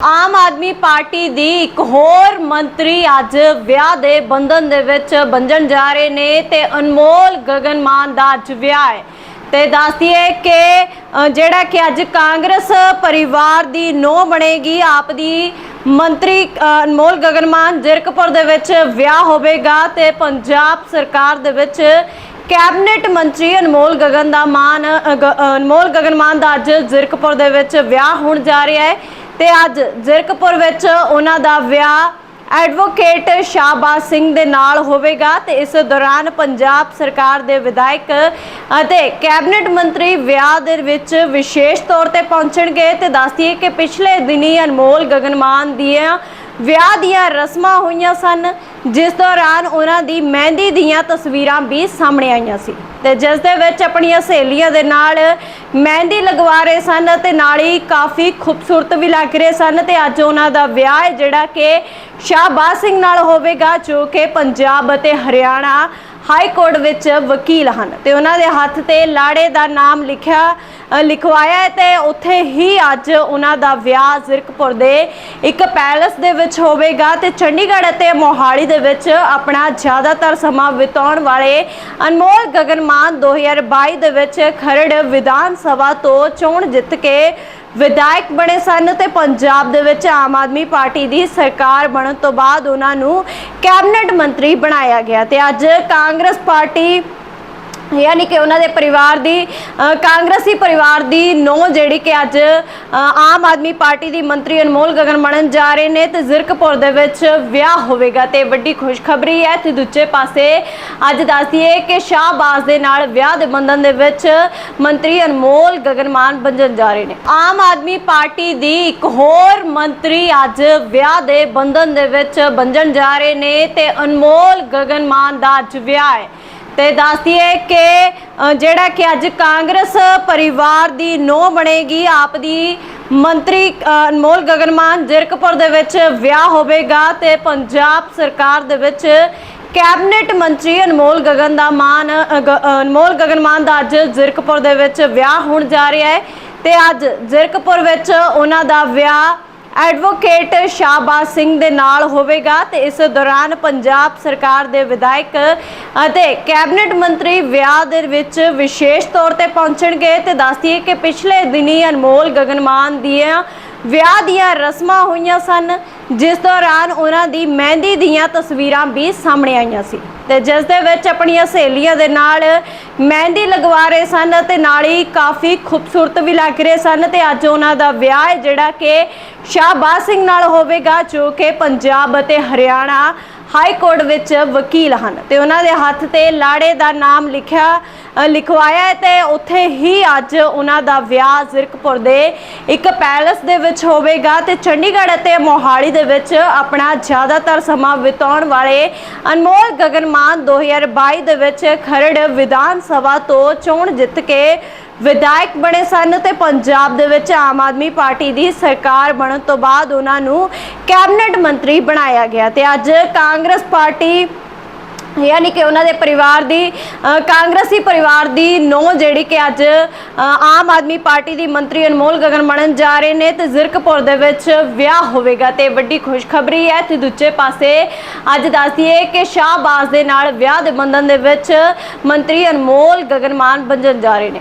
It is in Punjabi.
ਆਮ ਆਦਮੀ ਪਾਰਟੀ ਦੀ ਇੱਕ ਹੋਰ ਮੰਤਰੀ ਅੱਜ ਵਿਆਹ ਦੇ ਬੰਧਨ ਦੇ ਵਿੱਚ ਬੰਧਨ ਜਾ ਰਹੇ ਨੇ ਤੇ ਅਨਮੋਲ ਗਗਨ ਮਾਨ ਦਾ ਅੱਜ ਵਿਆਹ ਹੈ। ਤੇ ਦੱਸਦੀ ਹੈ ਕਿ ਜਿਹੜਾ ਕਿ ਅੱਜ ਕਾਂਗਰਸ ਪਰਿਵਾਰ ਦੀ ਨੋ ਬਣੇਗੀ ਆਪ ਦੀ ਮੰਤਰੀ ਅਨਮੋਲ ਗਗਨ ਮਾਨ ਜ਼ਿਰਕਪੁਰ ਦੇ ਵਿੱਚ ਵਿਆਹ ਹੋਵੇਗਾ ਤੇ ਪੰਜਾਬ ਸਰਕਾਰ ਦੇ ਵਿੱਚ ਕੈਬਨਿਟ ਮੰਤਰੀ ਅਨਮੋਲ ਗਗਨ ਦਾ ਮਾਨ ਅ, ਗਗਨ ਮਾਨ ਦਾ ਅੱਜ ਜ਼ਿਰਕਪੁਰ ਦੇ ਵਿੱਚ ਵਿਆਹ ਹੋਣ ਜਾ ਰਿਹਾ ਹੈ। ਤੇ ਅੱਜ ਜ਼ਿਰਕਪੁਰ ਵਿੱਚ ਉਹਨਾਂ ਦਾ ਵਿਆਹ ਐਡਵੋਕੇਟ ਸ਼ਾਹਬਾਜ਼ ਸਿੰਘ ਦੇ ਨਾਲ ਹੋਵੇਗਾ ਤੇ ਇਸ ਦੌਰਾਨ ਪੰਜਾਬ ਸਰਕਾਰ ਦੇ ਵਿਧਾਇਕ ਅਤੇ ਕੈਬਨਿਟ ਮੰਤਰੀ ਵਿਆਹ ਦੇ ਵਿੱਚ ਵਿਸ਼ੇਸ਼ ਤੌਰ ਤੇ ਪਹੁੰਚਣਗੇ ਤੇ ਦੱਸਦੀਏ ਕਿ ਪਿਛਲੇ ਦਿਨੀ ਅਨਮੋਲ ਗਗਨਮਾਨ ਦੀਆਂ ਵਿਆਹ ਦੀਆਂ ਰਸਮਾਂ ਹੋਈਆਂ ਸਨ। ਜਿਸ ਦੌਰਾਨ ਉਹਨਾਂ ਦੀ ਮਹਿੰਦੀ ਦੀਆਂ ਤਸਵੀਰਾਂ ਵੀ ਸਾਹਮਣੇ ਆਈਆਂ ਸੀ ਤੇ ਜਿਸ ਦੇ ਵਿੱਚ ਆਪਣੀਆਂ ਸਹੇਲੀਆਂ ਦੇ ਨਾਲ ਮਹਿੰਦੀ ਲਗਵਾ ਰਹੇ ਸਨ ਤੇ ਨਾਲ ਹੀ ਕਾਫੀ ਖੂਬਸੂਰਤ ਵੀ ਲੱਗ ਰਹੇ ਸਨ ਤੇ ਅੱਜ ਉਹਨਾਂ ਦਾ ਵਿਆਹ ਹੈ ਜਿਹੜਾ ਕਿ ਸ਼ਾਹਬਾਜ਼ ਸਿੰਘ ਨਾਲ ਹੋਵੇਗਾ ਜੋ ਕਿ ਪੰਜਾਬ ਅਤੇ ਹਰਿਆਣਾ ਹਾਈ ਕੋਰਟ ਵਿੱਚ ਵਕੀਲ ਹਨ ਤੇ ਉਹਨਾਂ ਦੇ ਹੱਥ ਤੇ ਲਾੜੇ ਦਾ ਨਾਮ ਲਿਖਿਆ ਲਿਖਵਾਇਆ ਹੈ ਤੇ ਉੱਥੇ ਹੀ ਅੱਜ ਉਹਨਾਂ ਦਾ ਵਿਆਹ ਜ਼ਿਰਕਪੁਰ ਦੇ ਇੱਕ ਪੈਲਸ ਦੇ ਵਿੱਚ ਹੋਵੇਗਾ ਤੇ ਚੰਡੀਗੜ੍ਹ ਅਤੇ ਮੋਹਾਲੀ ਦੇ ਵਿੱਚ ਆਪਣਾ ਜ਼ਿਆਦਾਤਰ ਸਮਾਂ ਬਿਤਾਉਣ ਵਾਲੇ ਅਨਮੋਲ ਗਗਨਮਾਨ 2022 ਦੇ ਵਿੱਚ ਖਰੜ ਵਿਧਾਨ ਸਭਾ ਤੋਂ ਚੋਣ ਜਿੱਤ ਕੇ ਵਿਧਾਇਕ ਬਣੇ ਸਨ ਤੇ ਪੰਜਾਬ ਦੇ ਵਿੱਚ ਆਮ ਆਦਮੀ ਪਾਰਟੀ ਦੀ ਸਰਕਾਰ ਬਣਨ ਤੋਂ ਬਾਅਦ ਉਹਨਾਂ ਨੂੰ ਕੈਬਨਿਟ ਮੰਤਰੀ ਬਣਾਇਆ ਗਿਆ ਤੇ ਅੱਜ ਕਾਂਗਰਸ ਪਾਰਟੀ ਯਾਨੀ ਕਿ ਉਹਨਾਂ ਦੇ ਪਰਿਵਾਰ ਦੀ ਕਾਂਗਰਸੀ ਪਰਿਵਾਰ ਦੀ ਨੋ ਜਿਹੜੀ ਕਿ ਅੱਜ ਆਮ ਆਦਮੀ ਪਾਰਟੀ ਦੀ ਮੰਤਰੀ ਅਨਮੋਲ ਗਗਨ ਬਣਨ ਜਾ ਰਹੇ ਨੇ ਤੇ ਜ਼ਿਰਕਪੁਰ ਦੇ ਵਿੱਚ ਵਿਆਹ ਹੋਵੇਗਾ ਤੇ ਵੱਡੀ ਖੁਸ਼ਖਬਰੀ ਹੈ। ਤੇ ਦੂਜੇ ਪਾਸੇ ਅੱਜ ਦੱਸਦੀਏ ਕਿ ਸ਼ਾਹਬਾਜ਼ ਦੇ ਨਾਲ ਵਿਆਹ ਦੇ ਬੰਧਨ ਦੇ ਵਿੱਚ ਮੰਤਰੀ ਅਨਮੋਲ ਗਗਨ ਮਾਨ ਬੰਜਨ ਜਾ ਰਹੇ ਨੇ। ਆਮ ਆਦਮੀ ਪਾਰਟੀ ਦੀ ਇੱਕ ਹੋਰ ਮੰਤਰੀ ਅੱਜ ਵਿਆਹ ਦੇ ਬੰਧਨ ਦੇ ਵਿੱਚ ਬੰਜਨ ਜਾ ਰਹੇ ਨੇ ਤੇ ਅਨਮੋਲ ਗਗਨ ਮਾਨ ਦਾ ਅੱਜ ਵਿਆਹ ਹੈ। ਤੇ ਦੱਸਦੀ ਹੈ ਕਿ ਜਿਹੜਾ ਕਿ ਅੱਜ ਕਾਂਗਰਸ ਪਰਿਵਾਰ ਦੀ ਨੋ ਬਣੇਗੀ ਆਪ ਦੀ ਮੰਤਰੀ ਅ, ਅਨਮੋਲ ਗਗਨਮਾਨ ਜ਼ਿਰਕਪੁਰ ਦੇ ਵਿੱਚ ਵਿਆਹ ਹੋਵੇਗਾ ਤੇ ਪੰਜਾਬ ਸਰਕਾਰ ਦੇ ਵਿੱਚ ਕੈਬਨਿਟ ਮੰਤਰੀ ਅਨਮੋਲ ਗਗਨ ਦਾ ਮਾਨ ਅ, ਗ- ਅ, ਅਨਮੋਲ ਗਗਨਮਾਨ ਦਾ ਅੱਜ ਜ਼ਿਰਕਪੁਰ ਦੇ ਵਿੱਚ ਵਿਆਹ ਹੋਣ ਜਾ ਰਿਹਾ ਹੈ ਤੇ ਅੱਜ ਜ਼ਿਰਕਪੁਰ ਵਿੱਚ ਉਹਨਾਂ ਦਾ ਵਿਆਹ ਐਡਵੋਕੇਟ ਸ਼ਾਹਬਾਜ਼ ਸਿੰਘ ਦੇ ਨਾਲ ਹੋਵੇਗਾ ਤੇ ਇਸ ਦੌਰਾਨ ਪੰਜਾਬ ਸਰਕਾਰ ਦੇ ਵਿਧਾਇਕ ਅਤੇ ਕੈਬਨਿਟ ਮੰਤਰੀ ਵਿਆਹ ਦੇ ਵਿੱਚ ਵਿਸ਼ੇਸ਼ ਤੌਰ ਤੇ ਪਹੁੰਚਣਗੇ ਤੇ ਦੱਸਦੀਏ ਕਿ ਪਿਛਲੇ ਦਿਨੀ ਅਨਮੋਲ ਗਗਨਮਾਨ ਦੀਆਂ ਵਿਆਹ ਦੀਆਂ ਰਸਮਾਂ ਹੋਈਆਂ ਸਨ। ਜਿਸ ਦੌਰਾਨ ਉਹਨਾਂ ਦੀ ਮਹਿੰਦੀ ਦੀਆਂ ਤਸਵੀਰਾਂ ਵੀ ਸਾਹਮਣੇ ਆਈਆਂ ਸੀ ਤੇ ਜਿਸ ਦੇ ਵਿੱਚ ਆਪਣੀਆਂ ਸਹੇਲੀਆਂ ਦੇ ਨਾਲ ਮਹਿੰਦੀ ਲਗਵਾ ਰਹੇ ਸਨ ਤੇ ਨਾਲ ਹੀ ਕਾਫੀ ਖੂਬਸੂਰਤ ਵੀ ਲੱਗ ਰਹੇ ਸਨ ਤੇ ਅੱਜ ਉਹਨਾਂ ਦਾ ਵਿਆਹ ਜਿਹੜਾ ਕਿ ਸ਼ਾਹਬਾਜ਼ ਸਿੰਘ ਨਾਲ ਹੋਵੇਗਾ ਜੋ ਕਿ ਪੰਜਾਬ ਅਤੇ ਹਰਿਆਣਾ ਹਾਈ ਕੋਰਟ ਵਿੱਚ ਵਕੀਲ ਹਨ ਤੇ ਉਹਨਾਂ ਦੇ ਹੱਥ ਤੇ ਲਾੜੇ ਦਾ ਨਾਮ ਲਿਖਿਆ ਲਿਖਵਾਇਆ ਤੇ ਉੱਥੇ ਹੀ ਅੱਜ ਉਹਨਾਂ ਦਾ ਵਿਆਹ ਜ਼ਿਰਕਪੁਰ ਦੇ ਇੱਕ ਪੈਲਸ ਦੇ ਵਿੱਚ ਹੋਵੇਗਾ ਤੇ ਚੰਡੀਗੜ੍ਹ ਅਤੇ ਮੋਹਾਲੀ ਦੇ ਵਿੱਚ ਆਪਣਾ ਜ਼ਿਆਦਾਤਰ ਸਮਾਂ ਬਿਤਾਉਣ ਵਾਲੇ ਅਨਮੋਲ ਗਗਨਮਾਨ 2022 ਦੇ ਵਿੱਚ ਖਰੜ ਵਿਧਾਨ ਸਭਾ ਤੋਂ ਚੋਣ ਜਿੱਤ ਕੇ ਵਿਧਾਇਕ ਬਣੇ ਸਨ ਤੇ ਪੰਜਾਬ ਦੇ ਵਿੱਚ ਆਮ ਆਦਮੀ ਪਾਰਟੀ ਦੀ ਸਰਕਾਰ ਬਣਨ ਤੋਂ ਬਾਅਦ ਉਹਨਾਂ ਨੂੰ ਕੈਬਨਿਟ ਮੰਤਰੀ ਬਣਾਇਆ ਗਿਆ ਤੇ ਅੱਜ ਕਾਂਗਰਸ ਪਾਰਟੀ, ਯਾਨੀ ਕਿ ਉਹਨਾਂ ਦੇ ਪਰਿਵਾਰ ਦੀ ਕਾਂਗਰਸੀ ਪਰਿਵਾਰ ਦੀ ਨੋ ਜਿਹੜੀ ਕਿ ਅੱਜ ਆਮ ਆਦਮੀ ਪਾਰਟੀ ਦੀ ਮੰਤਰੀ ਅਨਮੋਲ ਗਗਨ ਬਣਨ ਜਾ ਰਹੇ ਨੇ ਤੇ ਜ਼ਿਰਕਪੁਰ ਦੇ ਵਿੱਚ ਵਿਆਹ ਹੋਵੇਗਾ ਤੇ ਵੱਡੀ ਖੁਸ਼ਖਬਰੀ ਹੈ। ਤੇ ਦੂਜੇ ਪਾਸੇ ਅੱਜ ਦੱਸਦੀਏ ਕਿ ਸ਼ਾਹਬਾਜ਼ ਦੇ ਨਾਲ ਵਿਆਹ ਦੇ ਬੰਧਨ ਦੇ ਵਿੱਚ ਮੰਤਰੀ ਅਨਮੋਲ ਗਗਨਮਾਨ ਬੰਜਨ ਜਾ ਰਹੇ ਨੇ।